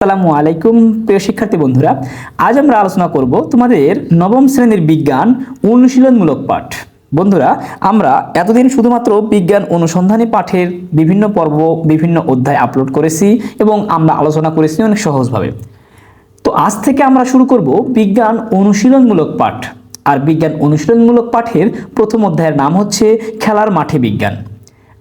আসসালামু আলাইকুম, প্রিয় শিক্ষার্থী বন্ধুরা। আজ আমরা আলোচনা করব তোমাদের নবম শ্রেণির বিজ্ঞান অনুশীলনমূলক পাঠ। বন্ধুরা, আমরা এতদিন শুধুমাত্র বিজ্ঞান অনুসন্ধানী পাঠের বিভিন্ন পর্ব, বিভিন্ন অধ্যায় আপলোড করেছি এবং আমরা আলোচনা করেছি অনেক সহজভাবে। তো আজ থেকে আমরা শুরু করব বিজ্ঞান অনুশীলনমূলক পাঠ। আর বিজ্ঞান অনুশীলনমূলক পাঠের প্রথম অধ্যায়ের নাম হচ্ছে খেলার মাঠে বিজ্ঞান।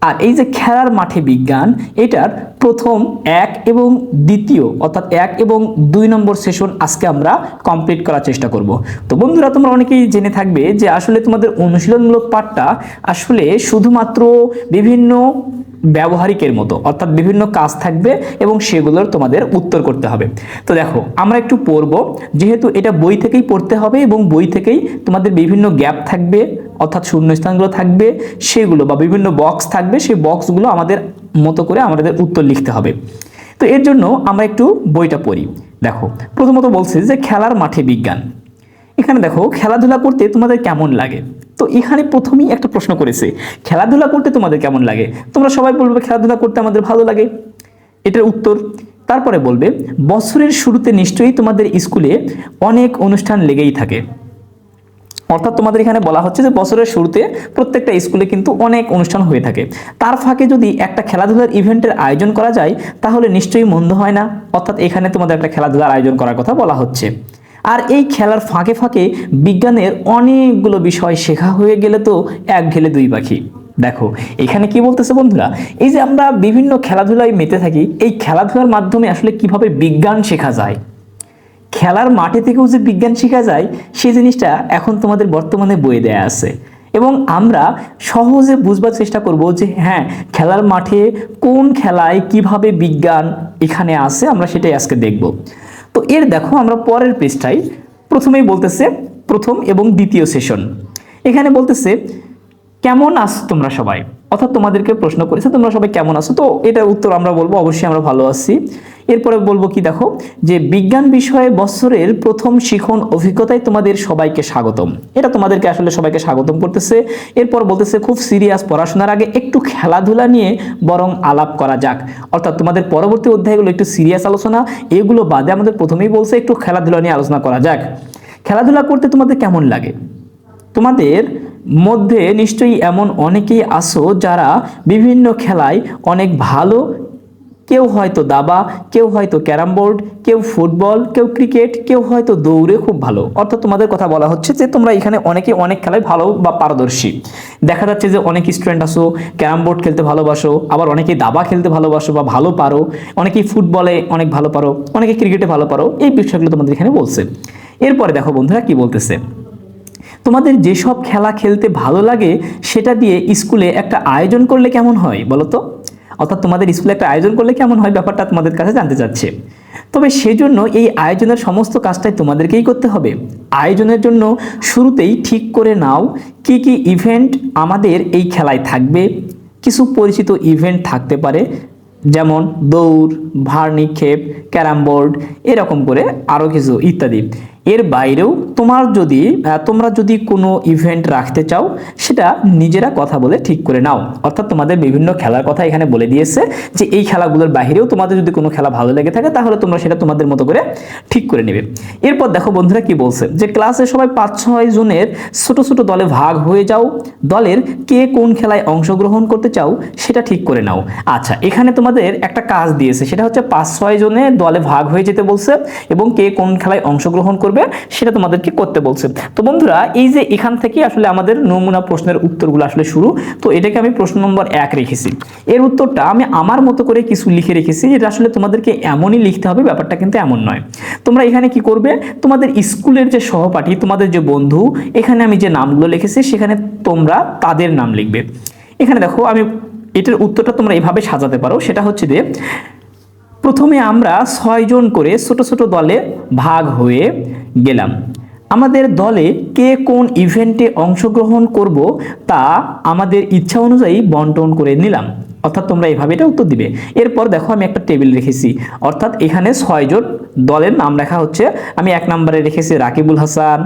আর এই যে খেলার মাঠে বিজ্ঞান, এটার প্রথম এক এবং দ্বিতীয়, অর্থাৎ এক এবং দুই নম্বর সেশন আজকে আমরা কমপ্লিট করার চেষ্টা করব। তো বন্ধুরা, তোমরা অনেকেই জেনে থাকবে যে আসলে তোমাদের অনুশীলনমূলক পাঠটা আসলে শুধুমাত্র বিভিন্ন ব্যবহারিকের মতো, অর্থাৎ বিভিন্ন কাজ থাকবে এবং সেগুলোর তোমাদের উত্তর করতে হবে। তো দেখো, আমরা একটু পড়ব। যেহেতু এটা বই থেকেই পড়তে হবে এবং বই থেকেই তোমাদের বিভিন্ন গ্যাপ থাকবে, অর্থাৎ শূন্যস্থানগুলো থাকবে, সেগুলো বা বিভিন্ন বক্স থাকবে, সেই বক্সগুলো আমাদের মতো করে আমাদের উত্তর লিখতে হবে। তো এর জন্য আমরা একটু বইটা পড়ি। দেখো, প্রথমত বলছে যে খেলার মাঠে বিজ্ঞান। এখানে দেখো, খেলাধুলা করতে তোমাদের কেমন লাগে? তো এখানে প্রথমেই একটা প্রশ্ন করেছে, খেলাধুলা করতে তোমাদের কেমন লাগে? তোমরা সবাই বলবে খেলাধুলা করতে আমাদের ভালো লাগে। এটার উত্তর। তারপরে বলবে, বছরের শুরুতে নিশ্চয়ই তোমাদের স্কুলে অনেক অনুষ্ঠান লেগেই থাকে। অর্থাৎ তোমাদের এখানে বলা হচ্ছে যে বছরের শুরুতে প্রত্যেকটা স্কুলে কিন্তু অনেক অনুষ্ঠান হয়ে থাকে। তার ফাঁকে যদি একটা খেলাধুলার ইভেন্টের আয়োজন করা যায়, তাহলে নিশ্চয়ই মন্দ হয় না। অর্থাৎ এখানে তোমাদের একটা খেলাধুলার আয়োজন করার কথা বলা হচ্ছে। আর এই খেলার ফাঁকে ফাঁকে বিজ্ঞানের অনেকগুলো বিষয় শেখা হয়ে গেলে তো এক ঢেলে দুই পাখি। দেখো, এখানে কি বলতেছে বন্ধুরা? এই যে আমরা বিভিন্ন খেলাধুলায় মেতে থাকি, এই খেলাধুলার মাধ্যমে আসলে কীভাবে বিজ্ঞান শেখা যায়? খেলার মাঠে থেকেও যে বিজ্ঞান শেখা যায় সেই জিনিসটা এখন তোমাদের বর্তমানে বয়ে দেয়া আছে। এবং আমরা সহজে বুঝবার চেষ্টা করব যে হ্যাঁ খেলার মাঠে কোন খেলায় কীভাবে বিজ্ঞান এখানে আছে, আমরা সেটাই আজকে দেখব। তো এর দেখো, আমরা পরের পৃষ্ঠায় প্রথমেই বলতেছে প্রথম এবং দ্বিতীয় সেশন। এখানে বলতেছে, কেমন আছো তোমরা সবাই? অর্থাৎ তোমাদেরকে প্রশ্ন করেছে, তোমরা সবাই কেমন আছো? তো এটার উত্তর আমরা বলব, অবশ্যই আমরা ভালো আছি। এরপরে বলব কি, দেখো, যে বিজ্ঞান বিষয়ে বছরের প্রথম শিখন অভিজ্ঞতায় তোমাদের সবাইকে স্বাগতম। এটা তোমাদেরকে আসলে সবাইকে স্বাগতম করতেছে। এরপর বলতেছে, খুব সিরিয়াস পড়াশোনার আগে একটু খেলাধুলা নিয়ে বরং আলাপ করা যাক। অর্থাৎ তোমাদের পরবর্তী অধ্যায়গুলো একটু সিরিয়াস আলোচনা, এগুলো বাদে আমাদের প্রথমেই বলছে, একটু খেলাধুলা নিয়ে আলোচনা করা যাক। খেলাধুলা করতে তোমাদের কেমন লাগে? তোমাদের মধ্যে নিশ্চয়ই এমন অনেকেই আসো যারা বিভিন্ন খেলায় অনেক ভালো, কেউ হয়তো দাবা, কেউ হয়তো ক্যারাম বোর্ড, কেউ ফুটবল, কেউ ক্রিকেট, কেউ হয়তো দৌড়ে খুব ভালো। অর্থাৎ তোমাদের কথা বলা হচ্ছে যে তোমরা এখানে অনেকে অনেক খেলায় ভালো বা পারদর্শী। দেখা যাচ্ছে যে অনেক স্টুডেন্ট আসো ক্যারাম বোর্ড খেলতে ভালোবাসো, আবার অনেকে দাবা খেলতে ভালোবাসো বা ভালো পারো, অনেকেই ফুটবলে অনেক ভালো পারো, অনেকে ক্রিকেটে ভালো পারো, এই বিষয়গুলো তোমাদের এখানে বলছে। এরপরে দেখো বন্ধুরা কি বলতেছে। তোমাদের যেসব খেলা খেলতে ভালো লাগে, সেটা দিয়ে স্কুলে একটা আয়োজন করলে কেমন হয় বলো তো? অর্থাৎ তোমাদের স্কুলে একটা আয়োজন করলে কেমন হয় ব্যাপারটা তোমাদের কাছে জানতে চাচ্ছে। তবে সেজন্য এই আয়োজনের সমস্ত কাজটাই তোমাদেরকেই করতে হবে। আয়োজনের জন্য শুরুতেই ঠিক করে নাও কি কি ইভেন্ট আমাদের এই খেলায় থাকবে। কিছু পরিচিত ইভেন্ট থাকতে পারে, যেমন দৌড় ভার নিক্ষেপ ক্যারাম বোর্ড, এরকম করে আরও কিছু ইত্যাদি। এর বাইরেও তোমার যদি তোমরা যদি কোনো ইভেন্ট রাখতে চাও, সেটা নিজেরা কথা বলে ঠিক করে নাও। অর্থাৎ তোমাদের বিভিন্ন খেলার কথা এখানে বলে দিয়েছে যে এই খেলাগুলোর বাইরেও তোমাদের যদি কোনো খেলা ভালো লেগে থাকে, তাহলে তোমরা সেটা তোমাদের মতো করে ঠিক করে নেবে। এরপর দেখো বন্ধুরা কি বলছে যে ক্লাসে সবাই পাঁচ ছয় জনের ছোট ছোট দলে ভাগ হয়ে যাও। দলের কে কোন খেলায় অংশগ্রহণ করতে চাও, সেটা ঠিক করে নাও। আচ্ছা এখানে তোমাদের একটা কাজ দিয়েছে, সেটা হচ্ছে পাঁচ ছয় জনে দলে ভাগ হয়ে যেতে বলছে এবং কে কোন খেলায় অংশগ্রহণ করবে সেটা তোমাদেরকে করতে বলছে। তো বন্ধুরা, এই যে এখান থেকে আসলে আমাদের নমুনা প্রশ্নের উত্তরগুলো আসলে শুরু, তো এটাকে আমি প্রশ্ন নম্বর এক রেখেছি। এর উত্তরটা আমি আমার মতো করে কিছু লিখে রেখেছি এটা আসলে তোমাদেরকে এমনই লিখতে হবে, ব্যাপারটা কিন্তু এমন নয়। তোমরা এখানে কি করবে? তোমাদের স্কুলের যে সহপাঠী, তোমাদের যে বন্ধু, এখানে আমি যে নামগুলো লিখেছি, সেখানে তোমরা তাদের নাম লিখবে। এখানে দেখো, আমি এটার উত্তরটা তোমরা এভাবে সাজাতে পারো, সেটা হচ্ছে যে প্রথমে আমরা ছয়জন করে ছোট ছোট দলে ভাগ হয়ে গেলাম। আমাদের দলে কে কোন ইভেন্টে অংশগ্রহণ করব তা আমাদের ইচ্ছা অনুযায়ী বন্টন করে নিলাম। অর্থাৎ তোমরা এভাবে এটা উত্তর দিবে। এরপর দেখো আমি একটা টেবিল রেখেছি। অর্থাৎ এখানে ছয়জন দলের নাম লেখা হচ্ছে। আমি এক নম্বরে রেখেছি রাকিবুল হাসান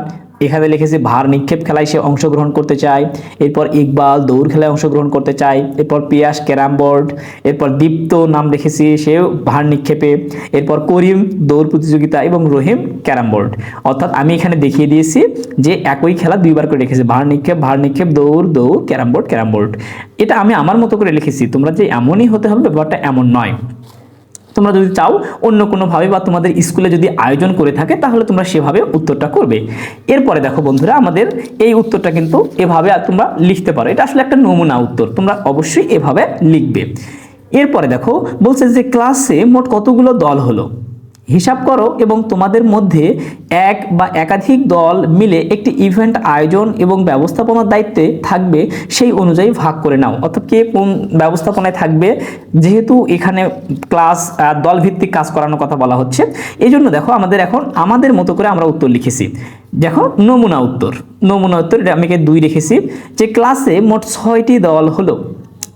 এখানে লিখেছি, ভার নিক্ষেপ খেলায় সে অংশগ্রহণ করতে চায়। এরপর ইকবাল দৌড় খেলায় অংশগ্রহণ করতে চায়। এরপর পিয়াস ক্যারাম বোর্ড। এরপর দীপ্ত নাম লিখেছি, সেও ভার নিক্ষেপে। এরপর করিম দৌড় প্রতিযোগিতা এবং রহিম ক্যারাম বোর্ড। অর্থাৎ আমি এখানে দেখিয়ে দিয়েছি যে একই খেলা দুইবার করে লিখেছি ভার নিক্ষেপ ভার নিক্ষেপ, দৌড় দৌড়, ক্যারাম বোর্ড ক্যারাম বোর্ড। এটা আমি আমার মতো করে লিখেছি। তোমরা যে এমনই হতে হবে, ব্যাপারটা এমন নয়। তোমরা যদি চাও অন্য কোনোভাবে বা তোমাদের স্কুলে যদি আয়োজন করে থাকে, তাহলে তোমরা সেভাবে উত্তরটা করবে। এরপরে দেখো বন্ধুরা, আমাদের এই উত্তরটা কিন্তু এভাবে আর তোমরা লিখতে পারো। এটা আসলে একটা নমুনা উত্তর, তোমরা অবশ্যই এভাবে লিখবে। এরপরে দেখো, বলছে যে ক্লাসে মোট কতগুলো দল হলো? হিসাব করো এবং তোমাদের মধ্যে এক বা একাধিক দল মিলে একটি ইভেন্ট আয়োজন এবং ব্যবস্থাপনার দায়িত্বে থাকবে, সেই অনুযায়ী ভাগ করে নাও। অর্থাৎ কে কোন ব্যবস্থাপনায় থাকবে? যেহেতু এখানে ক্লাস দলভিত্তিক কাজ করানোর কথা বলা হচ্ছে। এই জন্য দেখো আমাদের এখন, আমাদের মতো করে আমরা উত্তর লিখেছি। দেখো, নমুনা উত্তর। নমুনা উত্তর, এটা আমি দুই রেখেছি। যে ক্লাসে মোট ছয়টি দল হলো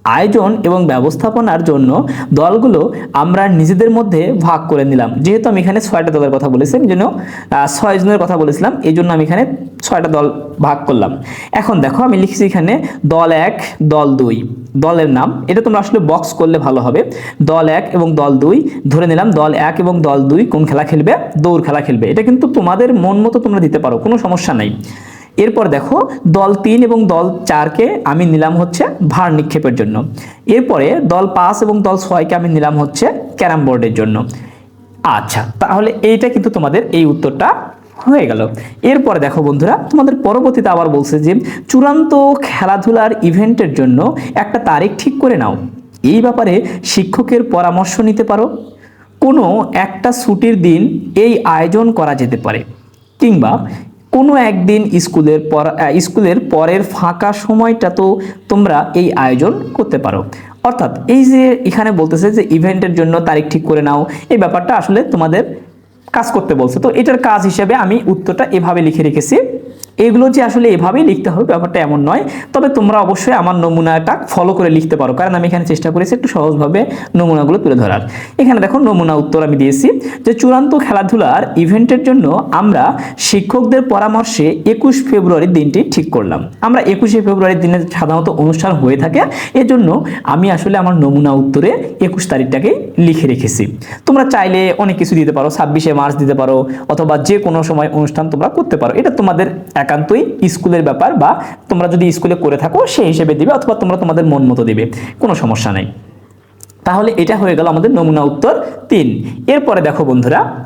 আয়োজন এবং ব্যবস্থাপনার জন্য দলগুলো আমরা নিজেদের মধ্যে ভাগ করে নিলাম। যেহেতু আমি এখানে ছয়টা দলের কথা বলেছি এই জন্য আহ, ছয় জনের কথা বলেছিলাম এই জন্য আমি এখানে ছয়টা দল ভাগ করলাম। এখন দেখো আমি লিখছি এখানে দল এক দল দুই। দলের নাম এটা তোমরা আসলে বক্স করলে ভালো হবে। দল এক এবং দল দুই ধরে নিলাম দল এক এবং দল দুই কোন খেলা খেলবে? দৌড় খেলা খেলবে। এটা কিন্তু তোমাদের মন মতো তোমরা দিতে পারো কোনো সমস্যা নাই। এরপর দেখো, দল তিন এবং দল চারকে আমি নিলাম হচ্ছে ভার নিক্ষেপের জন্য। এরপরে দল পাঁচ এবং দল ছয়কে আমি নিলাম হচ্ছে ক্যারাম বোর্ডের জন্য। আচ্ছা তাহলে এইটা কিন্তু তোমাদের এই উত্তরটা হয়ে গেল। এরপরে দেখো বন্ধুরা, তোমাদের পরবর্তীতে আবার বলছে যে, চূড়ান্ত খেলাধুলার ইভেন্টের জন্য একটা তারিখ ঠিক করে নাও। এই ব্যাপারে শিক্ষকের পরামর্শ নিতে পারো। কোনো একটা ছুটির দিন এই আয়োজন করা যেতে পারে। কিংবা কোনো একদিন স্কুলের পর স্কুলের পরের ফাঁকা সময়টা তো তোমরা এই আয়োজন করতে পারো। অর্থাৎ এই যে এখানে বলতেছে যে ইভেন্টের জন্য তারিখ ঠিক করে নাও, এই ব্যাপারটা আসলে তোমাদের কাজ করতে বলছে। তো এটার কাজ হিসেবে আমি উত্তরটা এভাবে লিখে রেখেছি। এগুলো যে আসলে এভাবেই লিখতে হবে, ব্যাপারটা এমন নয়। তবে তোমরা অবশ্যই আমার নমুনাটা ফলো করে লিখতে পারো। কারণ আমি এখানে চেষ্টা করেছি একটু সহজভাবে নমুনাগুলো তুলে ধরার। এখানে দেখো নমুনা উত্তর আমি দিয়েছি যে চূড়ান্ত খেলাধুলার ইভেন্টের জন্য আমরা শিক্ষকদের পরামর্শে একুশ ফেব্রুয়ারির দিনটি ঠিক করলাম। আমরা একুশে ফেব্রুয়ারির দিনে সাধারণত অনুষ্ঠান হয়ে থাকে। এজন্য আমি আসলে আমার নমুনা উত্তরে একুশ তারিখটাকে লিখে রেখেছি। তোমরা চাইলে অনেক কিছু দিতে পারো, ছাব্বিশে মার্চ দিতে পারো, অথবা যে কোনো সময় অনুষ্ঠান তোমরা করতে পারো। এটা তোমাদের একান্তই স্কুলের ব্যাপার বা তোমরা যদি স্কুলে করে থাকো, সেই হিসেবে দিবে অথবা তোমরা তোমাদের মন মতো দিবে। কোনো সমস্যা নেই। তাহলে এটা হয়ে গেল আমাদের নমুনা উত্তর তিন। এরপরে দেখো বন্ধুরা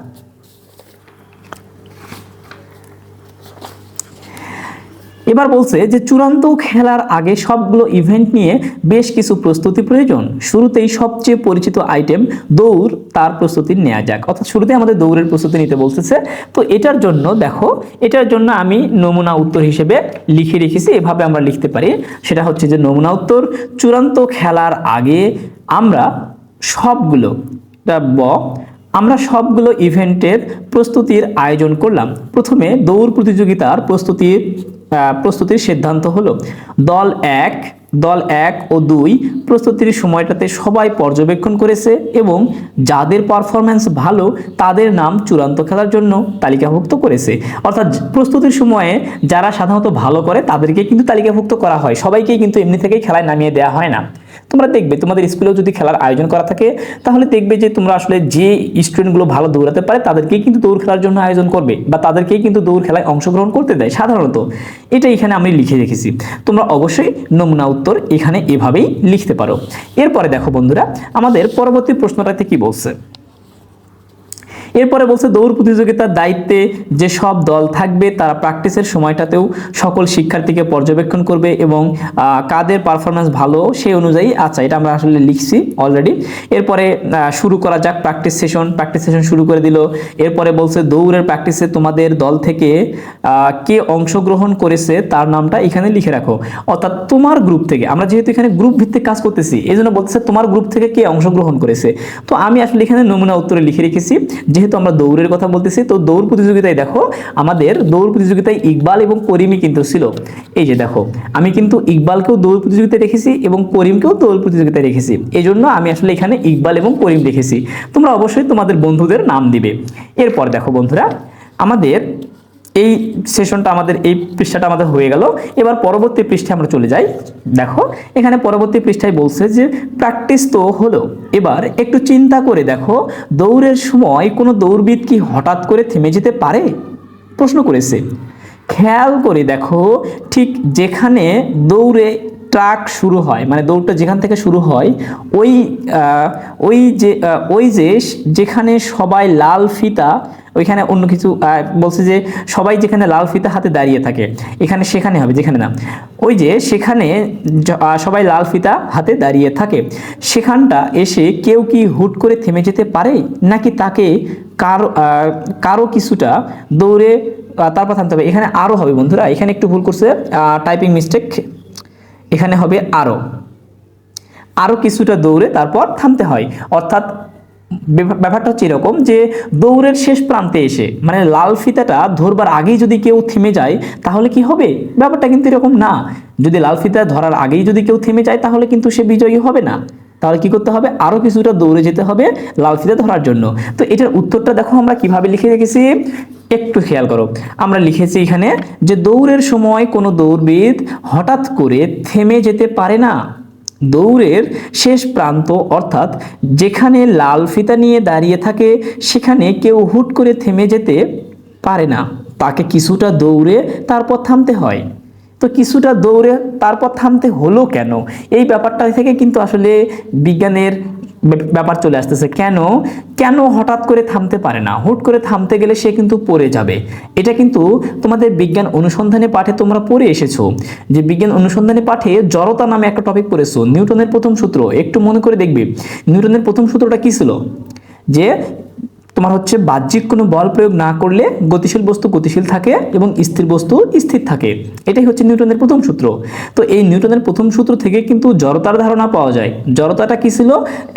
এবার বলছে যে চূড়ান্ত খেলার আগে সবগুলো ইভেন্ট নিয়ে বেশ কিছু প্রস্তুতি প্রয়োজন। শুরুতেই সবচেয়ে পরিচিত আইটেম দৌড়, তার প্রস্তুতি নেওয়া যাক। অর্থাৎ শুরুতে আমাদের দৌড়ের প্রস্তুতি নিতে বলতেছে। তো এটার জন্য দেখো, এটার জন্য আমি নমুনা উত্তর হিসেবে লিখে রেখেছি, এভাবে আমরা লিখতে পারি। সেটা হচ্ছে যে নমুনা উত্তর, চূড়ান্ত খেলার আগে আমরা সবগুলো ব, আমরা সবগুলো ইভেন্টের প্রস্তুতির আয়োজন করলাম। প্রথমে দৌড় প্রতিযোগিতার প্রস্তুতির প্রস্তুতির সিদ্ধান্ত হলো, দল এক দল এক ও দুই প্রস্তুতির সময়টাতে সবাই পর্যবেক্ষণ করেছে এবং যাদের পারফরম্যান্স ভালো, তাদের নাম চূড়ান্ত খেলার জন্য তালিকাভুক্ত করেছে। অর্থাৎ প্রস্তুতির সময়ে যারা সাধারণত ভালো করে, তাদেরকে কিন্তু তালিকাভুক্ত করা হয়। সবাইকেই কিন্তু এমনি থেকেই খেলায় নামিয়ে দেওয়া হয় না। তোমরা দেখবে, তোমাদের স্কুলেও যদি খেলার আয়োজন করা থাকে, তাহলে দেখবে যে তোমরা আসলে যে স্টুডেন্টগুলো ভালো দৌড়াতে পারে, তাদেরকেই কিন্তু দৌড় খেলার জন্য আয়োজন করবে বা তাদেরকেই কিন্তু দৌড় খেলায় অংশগ্রহণ করতে দেয় সাধারণত। এটা এখানে আমি লিখে রেখেছি। তোমরা অবশ্যই নমুনা উত্তর এখানে এভাবেই লিখতে পারো। এরপরে দেখো বন্ধুরা, আমাদের পরবর্তী প্রশ্নটাতে কি বলছে? এরপরে বলছে দৌড় প্রতিযোগিতার দায়িত্বে যে সব দল থাকবে, তারা প্র্যাকটিসের সময়টাতেও সকল শিক্ষার্থীকে পর্যবেক্ষণ করবে এবং কাদের পারফরমেন্স ভালো সেই অনুযায়ী আচ্ছা এটা আমরা আসলে লিখছি অলরেডি এরপরে শুরু করা যাক প্র্যাকটিস সেশন প্র্যাকটিস সেশন শুরু করে দিল। এরপরে বলছে দৌড়ের প্র্যাকটিসে তোমাদের দল থেকে কে অংশগ্রহণ করেছে তার নামটা এখানে লিখে রাখো। অর্থাৎ তোমার গ্রুপ থেকে, আমরা যেহেতু এখানে গ্রুপ ভিত্তিক কাজ করতেছি, এই জন্য বলতেছে তোমার গ্রুপ থেকে কে অংশগ্রহণ করেছে। তো আমি আসলে এখানে নমুনা উত্তরে লিখে রেখেছি, যেহেতু আমরা দৌড়ের কথা বলতেছি, তো দৌড় প্রতিযোগিতায় দেখো আমাদের দৌড় প্রতিযোগিতায় ইকবাল এবং করিমই কিন্তু ছিল। এই যে দেখো, আমি কিন্তু ইকবালকেও দৌড় প্রতিযোগিতায় রেখেছি এবং করিমকেও দৌড় প্রতিযোগিতায় রেখেছি। এই জন্য আমি আসলে এখানে ইকবাল এবং করিম রেখেছি। তোমরা অবশ্যই তোমাদের বন্ধুদের নাম দিবে। এরপর দেখো বন্ধুরা, আমাদের এই সেশনটা আমাদের, এই পৃষ্ঠাটা আমাদের হয়ে গেল। এবার পরবর্তী পৃষ্ঠায় আমরা চলে যাই। দেখো, এখানে পরবর্তী পৃষ্ঠায় বলছে যে, প্র্যাকটিস তো হলো। এবার একটু চিন্তা করে দেখো, দৌড়ের সময় কোনো দৌড়বিদ কি হঠাৎ করে থেমে যেতে পারে? প্রশ্ন করেছে। খেয়াল করে দেখো, ঠিক যেখানে দৌড়ে ট্রাক শুরু হয় মানে দৌড়টা যেখান থেকে শুরু হয়, ওই ওই যে ওই যে, যেখানে সবাই লাল ফিতা ওইখানে অন্য কিছু বলছে যে সবাই যেখানে লাল ফিতা হাতে দাঁড়িয়ে থাকে, এখানে সেখানে হবে, যেখানে না। ওই যে সেখানে সবাই লাল ফিতা হাতে দাঁড়িয়ে থাকে। সেখানটা এসে কেউ কি হুট করে থেমে যেতে পারে? নাকি তাকে কারও কারও কিছুটা দৌড়ে তারপর থামতে হবে? এখানে আরও হবে বন্ধুরা, এখানে একটু ভুল করছে টাইপিং মিস্টেক এখানে হবে আরও আরও কিছুটা দৌড়ে তারপর থামতে হয়। অর্থাৎ ব্যাপারটা হচ্ছে এরকম যে দৌড়ের শেষ প্রান্তে এসে মানে লাল ফিতাটা ধরবার আগেই যদি কেউ থেমে যায়, তাহলে কি হবে? ব্যাপারটা কিন্তু এরকম না। যদি লাল ফিতা ধরার আগেই যদি কেউ থেমে যায়, তাহলে কিন্তু সে বিজয়ী হবে না। তাহলে কি করতে হবে? আরও কিছুটা দৌড়ে যেতে হবে লাল ফিতা ধরার জন্য। তো এটার উত্তরটা দেখো আমরা কীভাবে লিখে রেখেছি। একটু খেয়াল করো। আমরা লিখেছি এখানে যে দৌড়ের সময় কোনো দৌড়বিদ হঠাৎ করে থেমে যেতে পারে না। দৌড়ের শেষ প্রান্ত অর্থাৎ যেখানে লাল ফিতা নিয়ে দাঁড়িয়ে থাকে, সেখানে কেউ হুট করে থেমে যেতে পারে না। তাকে কিছুটা দৌড়ে তারপর থামতে হয়। তো কিছুটা দৌড়ে তারপর থামতে হলো কেন? এই ব্যাপারটা থেকে কিন্তু আসলে বিজ্ঞানের ব্যাপার চলে আসতেছে। কেন? কেন হঠাৎ করে থামতে পারে না? হুট করে থামতে গেলে সে কিন্তু পড়ে যাবে। এটা কিন্তু তোমাদের বিজ্ঞান অনুসন্ধানে পাঠে তোমরা পড়ে এসেছ। যে বিজ্ঞান অনুসন্ধানে পাঠে জড়তা নামে একটা টপিক পড়েছো, নিউটনের প্রথম সূত্র। একটু মনে করে দেখবে। নিউটনের প্রথম সূত্রটা কি ছিল? যে তোমার হচ্ছে বাহ্যিক কোনো বল প্রয়োগ না করলে গতিশীল বস্তু গতিশীল থাকে এবং স্থির বস্তু স্থির থাকে। এটাই হচ্ছে নিউটনের প্রথম সূত্র। তো এই নিউটনের প্রথম সূত্র থেকে কিন্তু জড়তার ধারণা পাওয়া যায়। জড়তাটা কি ছিল?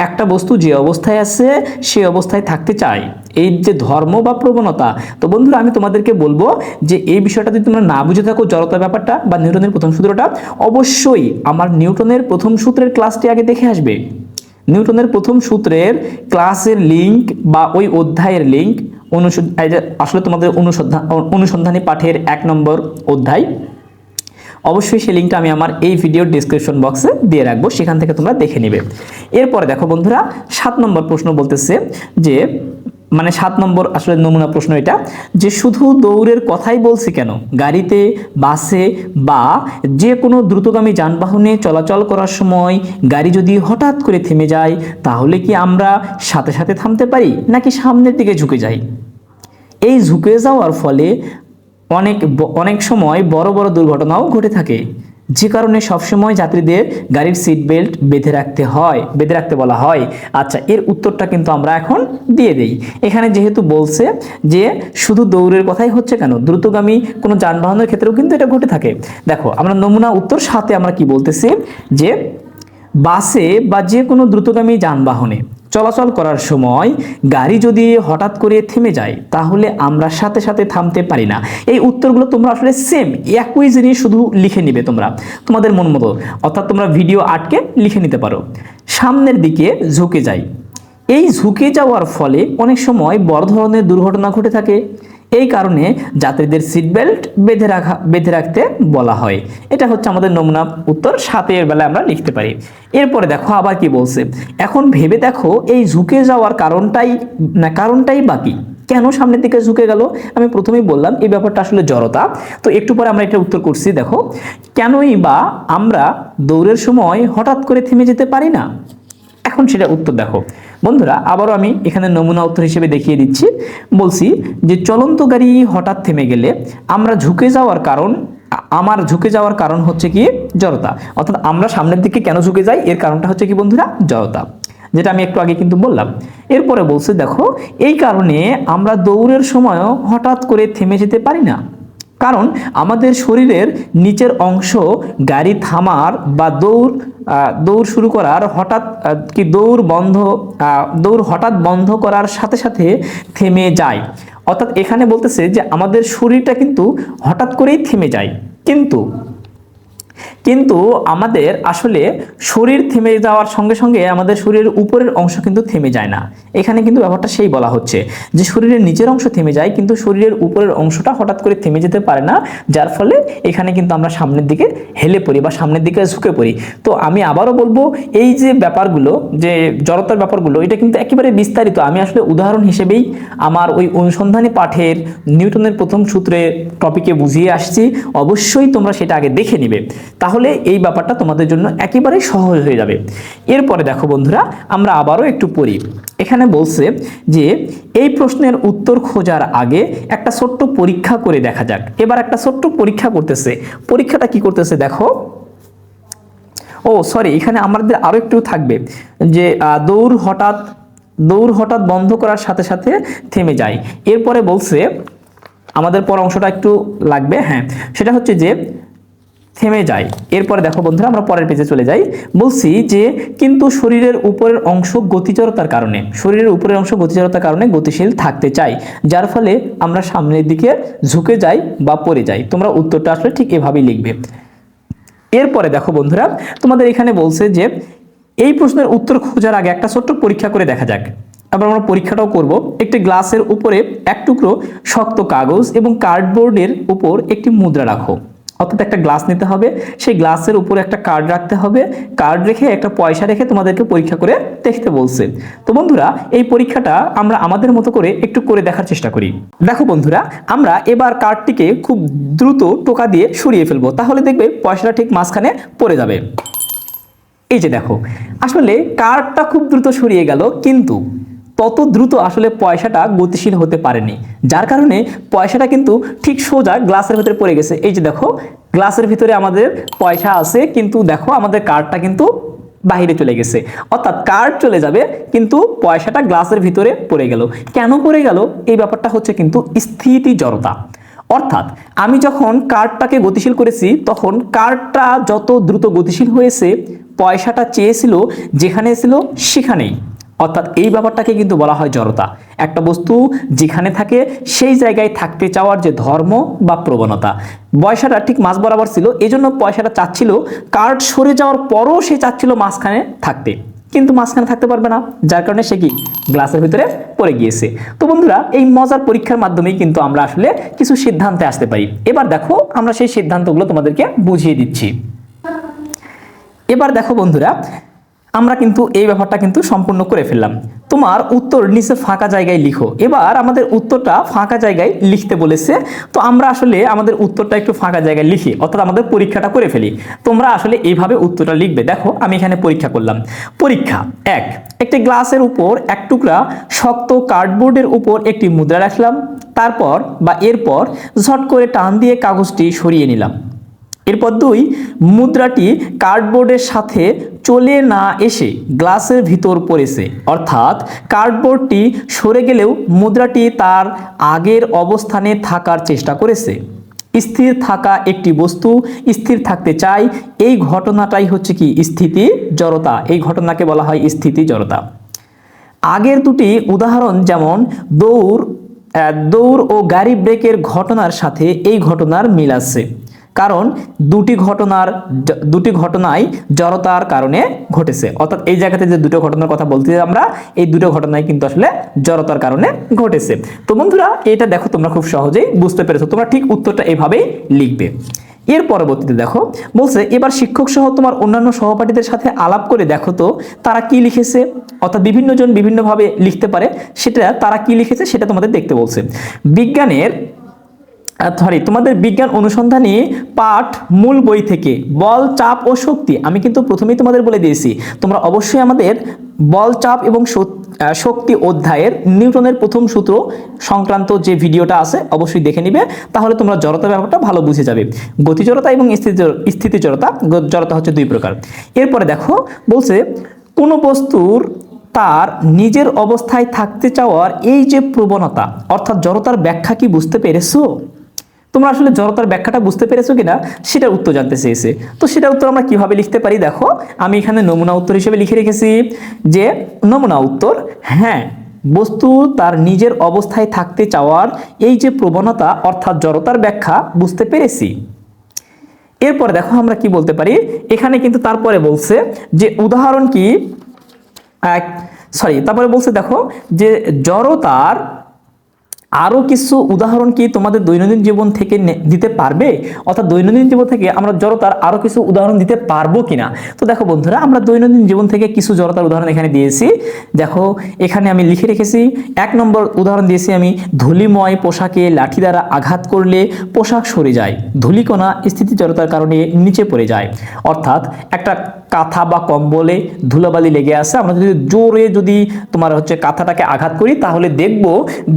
একটা বস্তু যে অবস্থায় আছে, সে অবস্থায় থাকতে চায়। এই যে ধর্ম বা প্রবণতা, তো বন্ধুরা আমি তোমাদেরকে বলব যে এই বিষয়টা যদি তোমরা না বুঝে থাকো জড়তা ব্যাপারটা বা নিউটনের প্রথম সূত্রটা, অবশ্যই আমার নিউটনের প্রথম সূত্রের ক্লাসটি আগে দেখে আসবে। নিউটনের প্রথম সূত্রের ক্লাসের লিঙ্ক বা ওই অধ্যায়ের লিঙ্ক আসলে তোমাদের অনুসন্ধান অনুসন্ধানী পাঠের এক নম্বর অধ্যায়, অবশ্যই সেই লিঙ্কটা আমি আমার এই ভিডিওর ডিসক্রিপশন বক্সে দিয়ে রাখব, সেখান থেকে তোমরা দেখে নিবে। এরপরে দেখো বন্ধুরা, সাত নম্বর প্রশ্ন বলতেছে যে মানে সাত নম্বর আসলে নমুনা প্রশ্ন এটা, যে শুধু দৌড়ের কথাই বলছি কেন? গাড়িতে, বাসে বা যে কোনো দ্রুতগামী যানবাহনে চলাচল করার সময় গাড়ি যদি হঠাৎ করে থেমে যায়, তাহলে কি আমরা সাথে সাথে থামতে পারি নাকি সামনের দিকে ঝুঁকে যাই? এই ঝুঁকে যাওয়ার ফলে অনেক অনেক সময় বড় বড় দুর্ঘটনাও ঘটে থাকে। যে কারণে সবসময় যাত্রীদের গাড়ির সিট বেল্ট বেঁধে রাখতে হয়, বেঁধে রাখতে বলা হয়। আচ্ছা এর উত্তরটা কিন্তু আমরা এখন দিয়ে দেই। এখানে যেহেতু বলছে যে শুধু দৌড়ের কথাই হচ্ছে কেন? দ্রুতগামী কোনো যানবাহনের ক্ষেত্রেও কিন্তু এটা ঘটে থাকে। দেখো, আমরা নমুনা উত্তর সাথে আমরা কি বলতেছি? যে বাসে বা যে কোনো দ্রুতগামী যানবাহনে চলাচল করার সময় গাড়ি যদি হঠাৎ করে থেমে যায়, তাহলে আমরা সাথে সাথে থামতে পারি না। এই উত্তরগুলো তোমরা আসলে সেম একই জিনিস শুধু লিখে নিবে তোমরা। তোমাদের মন মতো, অর্থাৎ তোমরা ভিডিও আটকে লিখে নিতে পারো। সামনের দিকে ঝুঁকে যাই। এই ঝুঁকে যাওয়ার ফলে অনেক সময় বড় ধরনের দুর্ঘটনা ঘটে থাকে। এই কারণে যাত্রীদের সিট বেল্ট বেঁধে রাখা, বেঁধে রাখতে বলা হয়। এটা হচ্ছে আমাদের নমুনা উত্তর, সাতের বেলায় আমরা লিখতে পারি। এরপরে দেখো আবার কি বলছে। এখন ভেবে দেখো, এই ঝুঁকে যাওয়ার কারণটাই, না, কারণটাই বাকি কেন সামনের দিকে ঝুঁকে গেল? আমি প্রথমেই বললাম, এই ব্যাপারটা আসলে জড়তা। তো একটু পরে আমরা এটা উত্তর করছি, দেখো। কেনই বা আমরা দৌড়ের সময় হঠাৎ করে থেমে যেতে পারি না? এখন সেটা উত্তর দেখো। বন্ধুরা, আবারও আমি এখানে নমুনা উত্তর হিসেবে দেখিয়ে দিচ্ছি। বলছি যে চলন্ত গাড়ি হঠাৎ থেমে গেলে আমরা ঝুঁকে যাওয়ার কারণ, আমার ঝুঁকে যাওয়ার কারণ হচ্ছে কি? জড়তা। অর্থাৎ আমরা সামনের দিকে কেন ঝুঁকে যাই? এর কারণটা হচ্ছে কি বন্ধুরা? জড়তা। যেটা আমি একটু আগে কিন্তু বললাম। এরপরে বলছে দেখো, এই কারণে আমরা দৌড়ের সময়ও হঠাৎ করে থেমে যেতে পারি না। কারণ আমাদের শরীরের নিচের অংশ গাড়ি থামার বা দৌড় দৌড় শুরু করার হঠাৎ কি দৌড় বন্ধ দৌড় হঠাৎ বন্ধ করার সাথে সাথে থেমে যায়। অর্থাৎ এখানে বলতেছে যে আমাদের শরীরটা কিন্তু হঠাৎ করেই থেমে যায়। কিন্তু কিন্তু আমাদের আসলে শরীর থেমে যাওয়ার সঙ্গে সঙ্গে আমাদের শরীরের উপরের অংশ কিন্তু থেমে যায় না। এখানে কিন্তু ব্যাপারটা সেই বলা হচ্ছে যে শরীরের নিচের অংশ থেমে যায়, কিন্তু শরীরের উপরের অংশটা হঠাৎ করে থেমে যেতে পারে না, যার ফলে এখানে কিন্তু আমরা সামনের দিকে হেলে পড়ি বা সামনের দিকে ঝুঁকে পড়ি। তো আমি আবারও বলব, এই যে ব্যাপারগুলো, যে জড়তার ব্যাপারগুলো, এটা কিন্তু একেবারে বিস্তারিত। আমি আসলে উদাহরণ হিসেবেই আমার ওই অনুসন্ধানী পাঠের নিউটনের প্রথম সূত্রে টপিকে বুঝিয়ে আসছি। অবশ্যই তোমরা সেটা আগে দেখে নিবে। তাহলে এই ব্যাপারটা তোমাদের জন্য একেবারেই সহজ হয়ে যাবে। এরপরে দেখো বন্ধুরা, আমরা আবারও একটু পড়ি। এখানে বলছে যে, এই প্রশ্নের উত্তর খোঁজার আগে একটা ছোট্ট পরীক্ষা করে দেখা যাক। এবার একটা ছোট্ট পরীক্ষা করতেছে। পরীক্ষাটা কি করতেছে দেখো। ও সরি এখানে আমাদের আরও একটু থাকবে যে দৌড় হঠাৎ দৌড় হঠাৎ বন্ধ করার সাথে সাথে থেমে যায়। এরপরে বলছে, আমাদের পর অংশটা একটু লাগবে হ্যাঁ সেটা হচ্ছে যে থেমে যায়। এরপরে দেখো বন্ধুরা, আমরা পরের পেজে চলে যাই। বলছি যে, কিন্তু শরীরের উপরের অংশ গতিজড়তার কারণে, শরীরের উপরের অংশ গতিজড়তার কারণে গতিশীল থাকতে চাই, যার ফলে আমরা সামনের দিকে ঝুঁকে যাই বা পড়ে যাই। তোমরা উত্তরটা আসলে ঠিক এভাবেই লিখবে। এরপরে দেখো বন্ধুরা, তোমাদের এখানে বলছে যে, এই প্রশ্নের উত্তর খোঁজার আগে একটা ছোট্ট পরীক্ষা করে দেখা যাক। আবার আমরা পরীক্ষাটাও করব। একটি গ্লাসের উপরে এক টুকরো শক্ত কাগজ এবং কার্ডবোর্ডের উপর একটি মুদ্রা রাখো। অর্থাৎ একটা গ্লাস নিতে হবে। সেই গ্লাসের উপরে একটা কার্ড রাখতে হবে। কার্ড রেখে একটা পয়সা রেখে তোমাদেরকে পরীক্ষা করে দেখতে বলছে। তো বন্ধুরা, এই পরীক্ষাটা আমরা আমাদের মতো করে একটু করে দেখার চেষ্টা করি। দেখো বন্ধুরা, আমরা এবার কার্ডটিকে খুব দ্রুত টোকা দিয়ে সরিয়ে ফেলব। তাহলে দেখবে পয়সাটা ঠিক মাঝখানে পড়ে যাবে। এই যে দেখো, আসলে কার্ডটা খুব দ্রুত সরিয়ে গেল, কিন্তু তত দ্রুত আসলে পয়সাটা গতিশীল হতে পারেনি। যার কারণে পয়সাটা কিন্তু ঠিক সোজা গ্লাসের ভিতরে পড়ে গেছে। এই যে দেখো, গ্লাসের ভিতরে আমাদের পয়সা আছে, কিন্তু দেখো আমাদের কার্ডটা কিন্তু বাইরে চলে গেছে। অর্থাৎ কার্ড চলে যাবে, কিন্তু পয়সাটা গ্লাসের ভিতরে পড়ে গেল। কেন পড়ে গেল? এই ব্যাপারটা হচ্ছে কিন্তু স্থিতি জড়তা অর্থাৎ আমি যখন কার্ডটাকে গতিশীল করেছি, তখন কার্ডটা যত দ্রুত গতিশীল হয়েছে, পয়সাটা চেয়েছিল যেখানে ছিল সেখানেই। অর্থাৎ এই ব্যাপারটাকে কিন্তু বলা হয় জড়তা। একটা বস্তু যেখানে থাকে, সেই জায়গায় থাকতে চাওয়ার যে ধর্ম বা প্রবণতা। পয়সাটা ঠিক মাঝ বরাবর ছিল, এজন্য পয়সাটা চাচ্ছিল, কার্ড সরে যাওয়ার পরও সে চাচ্ছিল মাঝখানে থাকতে। কিন্তু মাঝখানে থাকতে পারবে না, যার কারণে সে কি গ্লাসের ভিতরে পড়ে গিয়েছে। তো বন্ধুরা, এই মজার পরীক্ষার মাধ্যমেই কিন্তু আমরা আসলে কিছু সিদ্ধান্তে আসতে পারি। এবার দেখো, আমরা সেই সিদ্ধান্তগুলো তোমাদেরকে বুঝিয়ে দিচ্ছি। এবার দেখো বন্ধুরা আমরা কিন্তু এই ব্যাপারটা কিন্তু সম্পূর্ণ করে ফেললাম। তোমার উত্তর নিচে ফাঁকা জায়গায় লিখো। এবার আমাদের উত্তরটা ফাঁকা জায়গায় লিখতে বলেছে। তো আমরা আসলে আমাদের উত্তরটা একটু ফাঁকা জায়গায় লিখি, অর্থাৎ আমাদের পরীক্ষাটা করে ফেলি। তোমরা আসলে এইভাবে উত্তরটা লিখবে। দেখো, আমি এখানে পরীক্ষা করলাম। পরীক্ষা এক, একটি গ্লাসের উপর এক টুকরা শক্ত কার্ডবোর্ডের উপর একটি মুদ্রা রাখলাম। তারপর বা এরপর ঝট করে টান দিয়ে কাগজটি সরিয়ে নিলাম। এরপর দুই, মুদ্রাটি কার্ডবোর্ডের সাথে চলে না এসে গ্লাসের ভিতর পড়েছে। অর্থাৎ কার্ডবোর্ডটি সরে গেলেও মুদ্রাটি তার আগের অবস্থানে থাকার চেষ্টা করেছে। স্থির থাকা একটি বস্তু স্থির থাকতে চায় এই ঘটনাটাই হচ্ছে কি স্থিতি জড়তা। এই ঘটনাকে বলা হয় স্থিতি জড়তা। আগের দুটি উদাহরণ যেমন, দৌড় দৌড় ও গাড়ি ব্রেকের ঘটনার সাথে এই ঘটনার মিল আছে। কারণ দুটি ঘটনার দুটি ঘটনাই জড়তার কারণে ঘটেছে। অর্থাৎ এই জায়গাতে যে দুটো ঘটনার কথা বলতে আমরা, এই দুটো ঘটনাই কিন্তু আসলে জড়তার কারণে ঘটেছে। তো বন্ধুরা, এটা দেখো তোমরা খুব সহজেই বুঝতে পেরেছ। তোমরা ঠিক উত্তরটা এভাবেই লিখবে। এর পরবর্তীতে দেখো, বলছে, এবার শিক্ষক সহ তোমার অন্যান্য সহপাঠীদের সাথে আলাপ করে দেখো তো, তারা কি লিখেছে? অর্থাৎ বিভিন্ন জন বিভিন্নভাবে লিখতে পারে, সেটা তারা কি লিখেছে সেটা তোমাদের দেখতে বলছে। বিজ্ঞানের সরি তোমাদের বিজ্ঞান অনুসন্ধানী পাঠ মূল বই থেকে, বল, চাপ ও শক্তি। আমি কিন্তু প্রথমেই তোমাদের বলে দিয়েছি, তোমরা অবশ্যই আমাদের বল, চাপ এবং শক- শক্তি অধ্যায়ের নিউটনের প্রথম সূত্র সংক্রান্ত যে ভিডিওটা আছে, অবশ্যই দেখে নিবে। তাহলে তোমরা জড়তা ব্যাপারটা ভালো বুঝে যাবে। গতি জড়তা এবং স্থিতি জড়- জড়তা জড়তা হচ্ছে দুই প্রকার। এরপরে দেখো, বলছে, কোনো বস্তুর তার নিজের অবস্থায় থাকতে চাওয়ার এই যে প্রবণতা, অর্থাৎ জড়তার ব্যাখ্যা কি বুঝতে পেরেছ? তোমরা আসলে জড়তার ব্যাখ্যাটা বুঝতে পেরেছ কিনা সেটার উত্তর জানতে চেয়েছে। তো সেটার উত্তর আমরা কীভাবে লিখতে পারি দেখো, আমি এখানে নমুনা উত্তর হিসেবে লিখে রেখেছি যে নমুনা উত্তর হ্যাঁ বস্তু তার নিজের অবস্থায় থাকতে চাওয়ার এই যে প্রবণতা অর্থাৎ জড়তার ব্যাখ্যা বুঝতে পেরেছি। এরপরে দেখো আমরা কি বলতে পারি, এখানে কিন্তু তারপরে বলছে যে উদাহরণ কি সরি তারপরে বলছে দেখো যে জড়তার আরও কিছু উদাহরণ কি তোমাদের দৈনন্দিন জীবন থেকে দিতে পারবে? অর্থাৎ দৈনন্দিন জীবন থেকে আমরা জড়তার আরও কিছু উদাহরণ দিতে পারব কিনা? তো দেখো বন্ধুরা, আমরা দৈনন্দিন জীবন থেকে কিছু জড়তার উদাহরণ এখানে দিয়েছি। দেখো, এখানে আমি লিখে রেখেছি। এক নম্বর উদাহরণ দিয়েছি আমি, ধুলিময় পোশাকে লাঠি দ্বারা আঘাত করলে পোশাক সরে যায়, ধুলিকণা স্থিতি জড়তার কারণে নিচে পড়ে যায়। অর্থাৎ একটা কাঁথা বা কম্বলে ধুলাবালি লেগে আছে। আমরা যদি জোরে যদি তোমার হচ্ছে কাঁথাটাকে আঘাত করি, তাহলে দেখব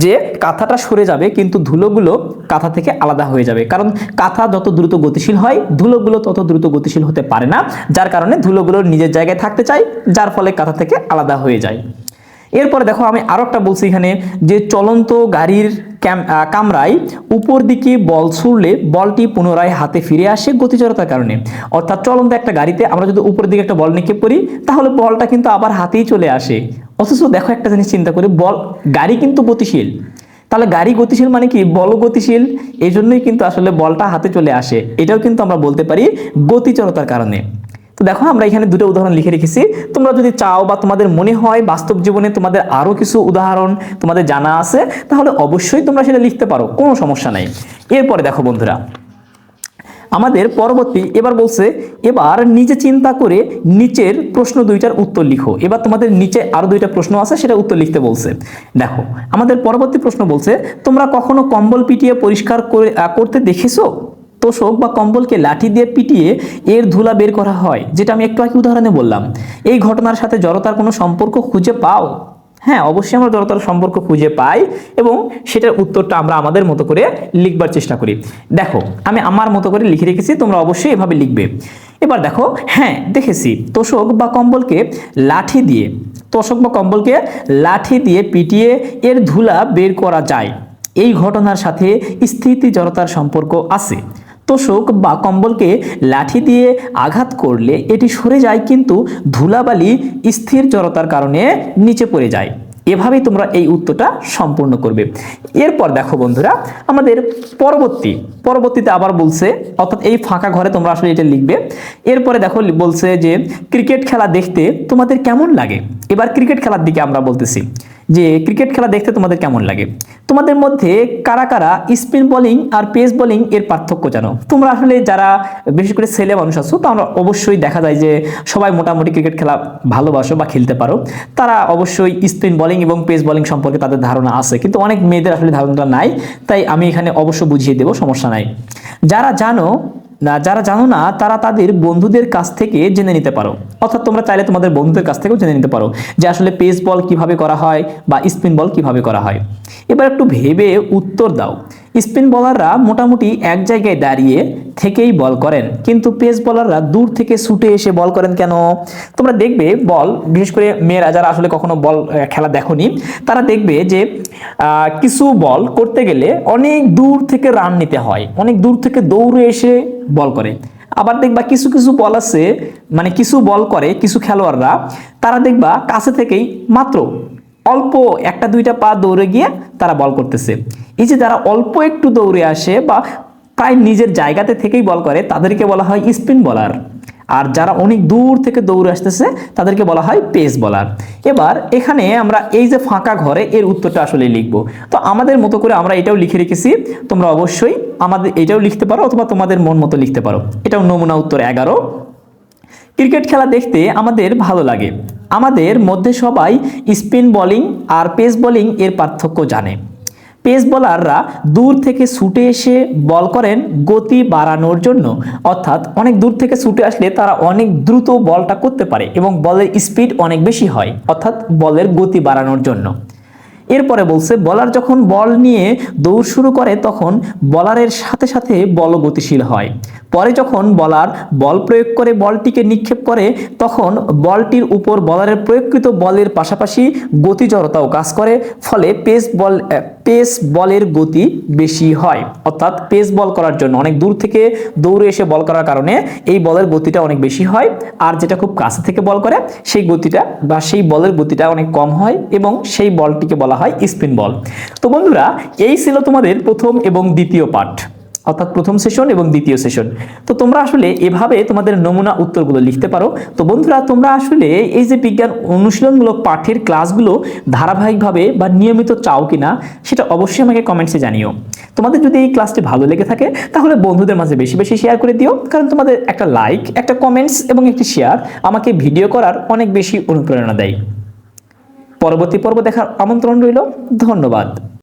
যে কাঁথাটা সরে যাবে, কিন্তু ধুলোগুলো কাঁথা থেকে আলাদা হয়ে যাবে। কারণ কাঁথা যত দ্রুত গতিশীল হয়, ধুলোগুলো তত দ্রুত গতিশীল হতে পারে না, যার কারণে ধুলোগুলো নিজের জায়গায় থাকতে চায়, যার ফলে কাঁথা থেকে আলাদা হয়ে যায়। এরপরে দেখো আমি আরও একটা বলছি এখানে যে চলন্ত গাড়ির কামরায় উপর দিকে বল ছুড়লে বলটি পুনরায় হাতে ফিরে আসে গতিজড়তার কারণে। অর্থাৎ চলন্ত একটা গাড়িতে আমরা যদি উপরের দিকে একটা বল নিক্ষেপ করি, তাহলে বলটা কিন্তু আবার হাতেই চলে আসে। অথচ দেখো একটা জিনিস চিন্তা করি, বল, গাড়ি কিন্তু গতিশীল। তাহলে গাড়ি গতিশীল মানে কি? বল গতিশীল। এই জন্যই কিন্তু আসলে বলটা হাতে চলে আসে। এটাও কিন্তু আমরা বলতে পারি গতিচরতার কারণে। তো দেখো, আমরা এখানে দুটো উদাহরণ লিখে রেখেছি। তোমরা যদি চাও বা তোমাদের মনে হয় বাস্তব জীবনে তোমাদের আরও কিছু উদাহরণ তোমাদের জানা আছে, তাহলে অবশ্যই তোমরা সেটা লিখতে পারো। কোনো সমস্যা নাই। এরপরে দেখো বন্ধুরা আমাদের পরবর্তী এবার বলছে, এবার নিজে চিন্তা করে নিচের প্রশ্ন দুইটার উত্তর লিখো। এবার তোমাদের নিচে আরও দুইটা প্রশ্ন আছে, সেটা উত্তর লিখতে বলছে। দেখো, আমাদের পরবর্তী প্রশ্ন বলছে, তোমরা কখনো কম্বল পিটিয়ে পরিষ্কার করে করতে দেখেছ? তোষক বা কম্বলকে লাঠি দিয়ে পিটিয়ে এর ধুলা বের করা হয়, যেটা আমি একটু আগে উদাহরণে বললাম। এই ঘটনার সাথে জড়তার কোনো সম্পর্ক খুঁজে পাও? হ্যাঁ অবশ্যই আমরা জড়তার সম্পর্ক খুঁজে পাই এবং সেটার উত্তরটা আমরা আমাদের মতো করে লিখবার চেষ্টা করি। দেখো, আমি আমার মতো করে লিখে রেখেছি, তোমরা অবশ্যই এভাবে লিখবে। এবার দেখো হ্যাঁ দেখেছি, তোষক বা কম্বলকে লাঠি দিয়ে, তোষক বা কম্বলকে লাঠি দিয়ে পিটিয়ে এর ধুলা বের করা যায়। এই ঘটনার সাথে স্থিতি জড়তার সম্পর্ক আছে। তোষক বা কম্বলকে লাঠি দিয়ে আঘাত করলে এটি সরে যায় কিন্তু ধুলাবালি স্থির জড়তার কারণে নিচে পড়ে যায়। এভাবেই তোমরা এই উত্তরটা সম্পূর্ণ করবে। এরপর দেখো বন্ধুরা, আমাদের পরবর্তী, পরবর্তীতে আবার বলছে, অর্থাৎ এই ফাঁকা ঘরে তোমরা আসলে এটা লিখবে। এরপরে দেখো বলছে যে, ক্রিকেট খেলা দেখতে তোমাদের কেমন লাগে? এবার ক্রিকেট খেলার দিকে আমরা বলতেছি। যে ক্রিকেট খেলা দেখতে তোমাদের কেমন লাগে? তোমাদের মধ্যে কারা কারা স্পিন বোলিং আর পেস বোলিং এর পার্থক্য জানো? তোমরা আসলে যারা বিশেষ করে ছেলে মানুষ আছো, তো আমরা অবশ্যই দেখা যায় যে সবাই মোটামুটি ক্রিকেট খেলা ভালোবাসো বা খেলতে পারো। তারা অবশ্যই স্পিন বোলিং এবং পেস বোলিং সম্পর্কে তাদের ধারণা আছে, কিন্তু অনেক মেয়েদের আসলে ধারণাটা নাই, তাই আমি এখানে অবশ্য বুঝিয়ে দেবো, সমস্যা নাই। যারা জানো না, যারা জানো না, তারা তাদের বন্ধুদের কাছ থেকে জেনে নিতে পারো। অর্থাৎ তোমরা চাইলে তোমাদের বন্ধুদের কাছ থেকেও জেনে নিতে পারো যে আসলে পেস বল কীভাবে করা হয় বা স্পিন বল কীভাবে করা হয়। এবার একটু ভেবে উত্তর দাও। স্পিন বলাররা মোটামুটি এক জায়গায় দাঁড়িয়ে থেকেই বল করেন। কিন্তু পেস বলাররা দূর থেকে ছুটে এসে বল করেন কেন? তোমরা দেখবে বল, বিশেষ করে মেয়েরা যারা আসলে কখনো বল খেলা দেখোনি, তারা দেখবে যে কিছু বল করতে গেলে অনেক দূর থেকে রান নিতে হয়। অনেক দূর থেকে দৌড়ে এসে বল করে। আবার দেখবা কিছু কিছু বল আছে মানে কিছু বল করে কিছু খেলোয়াড়রা, তারা দেখবা কাছে থেকেই মাত্র অল্প একটা, দুইটা পা দৌড়ে গিয়ে তারা বল করতেছে। এই যে যারা অল্প একটু দৌড়ে আসে বা প্রায় নিজের জায়গাতে থেকেই বল করে, তাদেরকে বলা হয় স্পিন বলার। আর যারা অনেক দূর থেকে দৌড়ে আসতেছে, তাদেরকে বলা হয় পেস বলার। এবার এখানে আমরা এই যে ফাঁকা ঘরে, এর উত্তরটা আসলে লিখব। তো আমাদের মতো করে আমরা এটাও লিখে রেখেছি। তোমরা অবশ্যই আমাদের এটাও লিখতে পারো অথবা তোমাদের মন মতো লিখতে পারো। এটাও নমুনা উত্তর এগারো। ক্রিকেট খেলা দেখতে আমাদের ভালো লাগে। আমাদের মধ্যে সবাই স্পিন বলিং আর পেস বলিং এর পার্থক্য জানে। পেস বোলাররা দূর থেকে ছুটে এসে বল করেন গতি বাড়ানোর জন্য। অর্থাৎ অনেক দূর থেকে ছুটে আসলে তারা অনেক দ্রুত বলটা করতে পারে এবং বলের স্পিড অনেক বেশি হয়। অর্থাৎ বলের গতি বাড়ানোর জন্য। এরপরে বলছে, বলার যখন বল নিয়ে দৌড় শুরু করে, তখন বলারের সাথে সাথে বল গতিশীল হয়। পরে যখন বলার বল প্রয়োগ করে বলটিকে নিক্ষেপ করে, তখন বলটির উপর বলারের প্রয়োগকৃত বলের পাশাপাশি গতি জড়তাও কাজ করে। ফলে পেস বল পেস বলের গতি বেশি হয়। অর্থাৎ পেস বল করার জন্য অনেক দূর থেকে দৌড়ে এসে বল করার কারণে এই বলের গতিটা অনেক বেশি হয় আর যেটা খুব কাছে থেকে বল করে সেই গতিটা বা সেই বলের গতিটা অনেক কম হয় এবং সেই বলটিকে বলা হয় স্পিন বল। তো বন্ধুরা, এই ছিল তোমাদের প্রথম এবং দ্বিতীয় পাঠ। অর্থাৎ প্রথম সেশন এবং দ্বিতীয় সেশন তো তোমরা আসলে এভাবে তোমাদের নমুনা উত্তরগুলো লিখতে পারো। তো বন্ধুরা, তোমরা আসলে এই যে বিজ্ঞান অনুশীলনমূলক পাঠের ক্লাসগুলো ধারাবাহিকভাবে বা নিয়মিত চাও কিনা, সেটা অবশ্যই আমাকে কমেন্টসে জানিও। তোমাদের যদি এই ক্লাসটি ভালো লেগে থাকে, তাহলে বন্ধুদের মাঝে বেশি বেশি শেয়ার করে দিও। কারণ তোমাদের একটা লাইক একটা কমেন্টস এবং একটি শেয়ার আমাকে ভিডিও করার অনেক বেশি অনুপ্রেরণা দেয়। পরবর্তী পর্ব দেখার আমন্ত্রণ রইল। ধন্যবাদ।